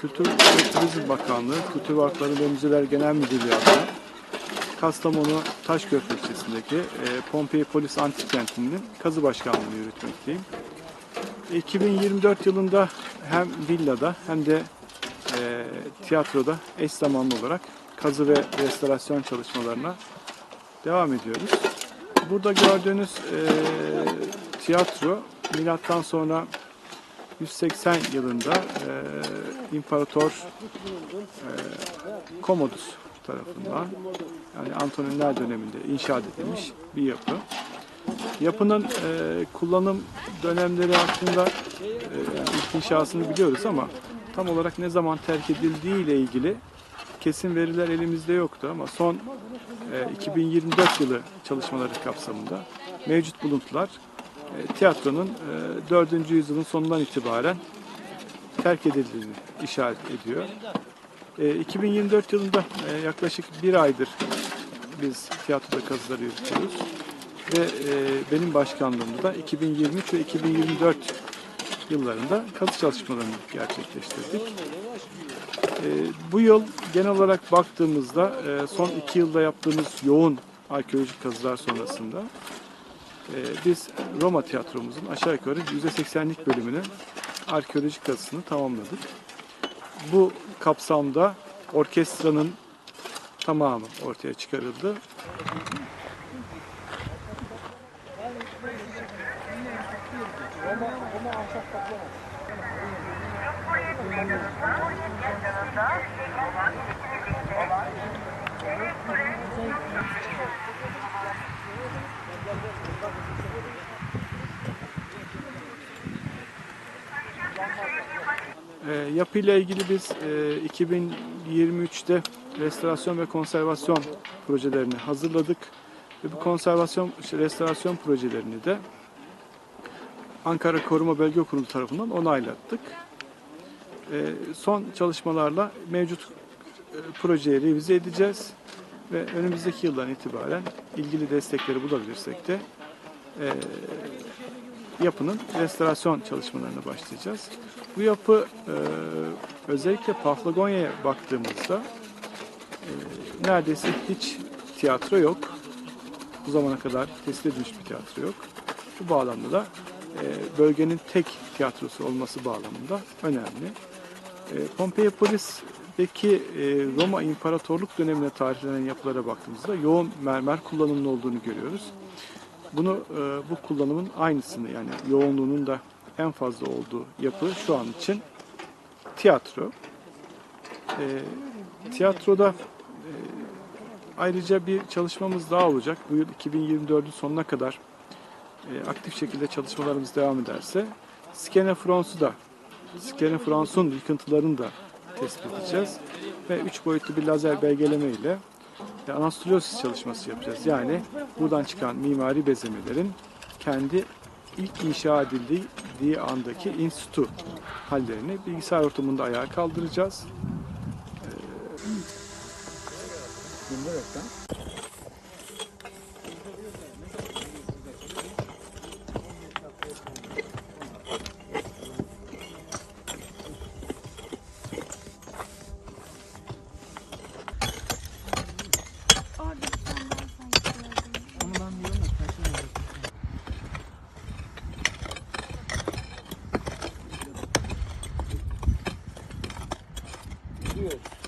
Kültür ve Turizm Bakanlığı, Kültür Varlıkları ve Müzeler Genel Müdürlüğü adına Kastamonu Taşköprü ilçesindeki e, Pompei Polis Antik Kenti'nin kazı başkanlığını yürütmekteyim. 2024 yılında hem villada hem de e, tiyatroda eş zamanlı olarak kazı ve restorasyon çalışmalarına devam ediyoruz. Burada gördüğünüz e, tiyatro milattan sonra 180 yılında e, İmparator e, Commodus tarafından yani Antoniner döneminde inşa edilmiş bir yapı. Yapının e, kullanım dönemleri hakkında e, inşasını biliyoruz ama tam olarak ne zaman terk edildiği ile ilgili kesin veriler elimizde yoktu ama son e, 2024 yılı çalışmaları kapsamında mevcut buluntular tiyatronun e, 4. yüzyılın sonundan itibaren terk edildiğini işaret ediyor. E, 2024 yılında e, yaklaşık bir aydır biz tiyatroda kazıları yürütüyoruz. Ve e, benim başkanlığımda da 2023 ve 2024 yıllarında kazı çalışmalarını gerçekleştirdik. E, bu yıl genel olarak baktığımızda e, son iki yılda yaptığımız yoğun arkeolojik kazılar sonrasında e, biz Roma tiyatromuzun aşağı yukarı %80'lik bölümünün arkeolojik kazısını tamamladık. Bu kapsamda orkestranın tamamı ortaya çıkarıldı. E, yapıyla ilgili biz e, 2023'te restorasyon ve konservasyon projelerini hazırladık. Ve bu konservasyon, işte restorasyon projelerini de Ankara Koruma Bölge Kurulu tarafından onaylattık. E, son çalışmalarla mevcut e, projeyi revize edeceğiz ve önümüzdeki yıldan itibaren ilgili destekleri bulabilirsek de e, yapının restorasyon çalışmalarına başlayacağız. Bu yapı e, özellikle Paflagonya'ya baktığımızda e, neredeyse hiç tiyatro yok. Bu zamana kadar tespit edilmiş bir tiyatro yok. Bu bağlamda da e, bölgenin tek tiyatrosu olması bağlamında önemli. E, Pompei Polis'teki e, Roma İmparatorluk dönemine tarihlenen yapılara baktığımızda yoğun mermer kullanımının olduğunu görüyoruz. Bunu e, bu kullanımın aynısını yani yoğunluğunun da en fazla olduğu yapı şu an için tiyatro. E, tiyatroda e, ayrıca bir çalışmamız daha olacak. Bu yıl 2024'ün sonuna kadar e, aktif şekilde çalışmalarımız devam ederse Skene Frans'u da Skene Frans'un yıkıntılarını da tespit edeceğiz ve üç boyutlu bir lazer belgeleme ile e, çalışması yapacağız. Yani buradan çıkan mimari bezemelerin kendi ilk inşa edildiği andaki institü hallerini bilgisayar ortamında ayağa kaldıracağız. Orada gidiyoruz.